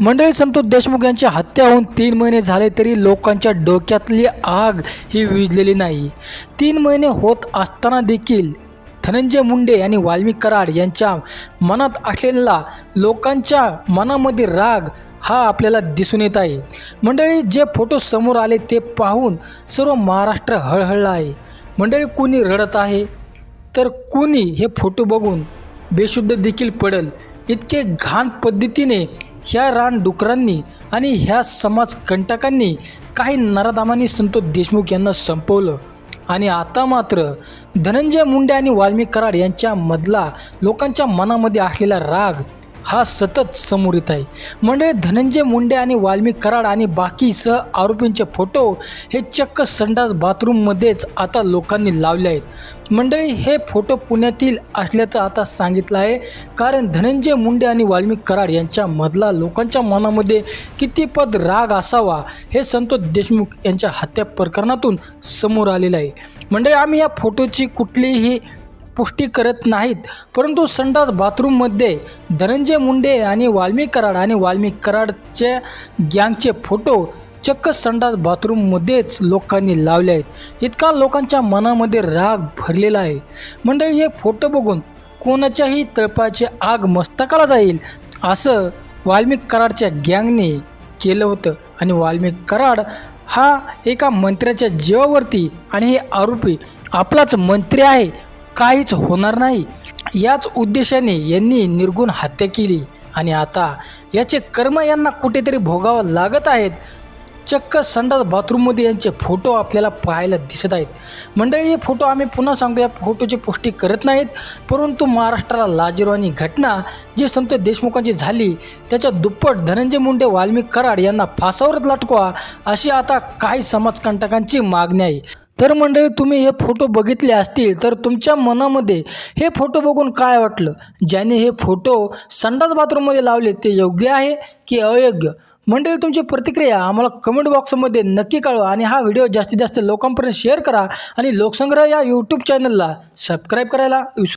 मंडळी संतोष देशमुख यांची हत्या होऊन तीन महिने झाले तरी लोकांच्या डोक्यातली आग ही विजलेली नाही. तीन महिने होत असताना देखील धनंजय मुंडे आणि वाल्मिक कराड यांच्या मनात असलेला लोकांच्या मनामध्ये राग हा आपल्याला दिसून येत आहे. मंडळी जे फोटो समोर आले ते पाहून सर्व महाराष्ट्र हळहळला आहे. मंडळी कोणी रडत आहे? तर कोणी हे फोटो बघून बेशुद्ध देखील पडल. इतके घाण पद्धतीने ह्या रानडुकरांनी आणि ह्या समाजकंटकांनी काही नराधामांनी संतोष देशमुख यांना संपवलं. आणि आता मात्र धनंजय मुंडे आणि वाल्मिक कराड यांच्यामधला लोकांच्या मनामध्ये असलेला राग हा सतत समोर येत आहे. मंडळी धनंजय मुंडे आणि वाल्मिक कराड आणि बाकी सह आरोपींचे फोटो हे चक्क संडास बाथरूममध्येच आता लोकांनी लावले आहेत. मंडळी हे फोटो पुण्यातील असल्याचं आता सांगितलं आहे. कारण धनंजय मुंडे आणि वाल्मिक कराड यांच्यामधला लोकांच्या मनामध्ये कितीपद राग असावा हे संतोष देशमुख यांच्या हत्या प्रकरणातून समोर आलेलं आहे. मंडळी आम्ही या फोटोची कुठलीही पुष्टी करत नाहीत. परंतु संडास बाथरूममध्ये धनंजय मुंडे आणि वाल्मिक कराड आणि वाल्मिक कराडच्या गँगचे फोटो चक्क संडास बाथरूममध्येच लोकांनी लावले आहेत. इतका लोकांच्या मनामध्ये राग भरलेला आहे. मंडळी हे फोटो बघून कोणाच्याही तळपाची आग मस्तकाला जाईल असं वाल्मिक कराडच्या गँगने केलं होतं आणि वाल्मिक कराड हा एका मंत्र्याच्या जीवावरती आणि हे आरोपी आपलाच मंत्री आहे काहीच होणार नाही. याच उद्देशाने यांनी निर्गुण हत्या केली. आणि आता याचे कर्म यांना कुठेतरी भोगावं लागत आहेत. चक्क संडास बाथरूममध्ये यांचे फोटो आपल्याला पाहायला दिसत आहेत. मंडळी हे फोटो आम्ही पुन्हा सांगतो या फोटोची पुष्टी करत नाहीत. परंतु महाराष्ट्राला लाजिरवाणी घटना जी संत देशमुखांची झाली त्याच्या दुप्पट धनंजय मुंडे वाल्मिक कराड यांना फासावरच लटकवा अशी आता काही समाजकंटकांची मागणी आहे. तर मंडळी तुम्ही हे फोटो बघितले असतील तर तुमच्या मनामध्ये हे फोटो बघून काय वाटलं? ज्याने हे फोटो संडास बाथरूममध्ये लावले ते योग्य आहे की अयोग्य? मंडळी तुमची प्रतिक्रिया आम्हाला कमेंट बॉक्समध्ये नक्की कळवा आणि हा व्हिडिओ जास्तीत जास्त लोकांपर्यंत शेअर करा आणि लोकसंग्रह या यूट्यूब चॅनलला सबस्क्राईब करायला विसरू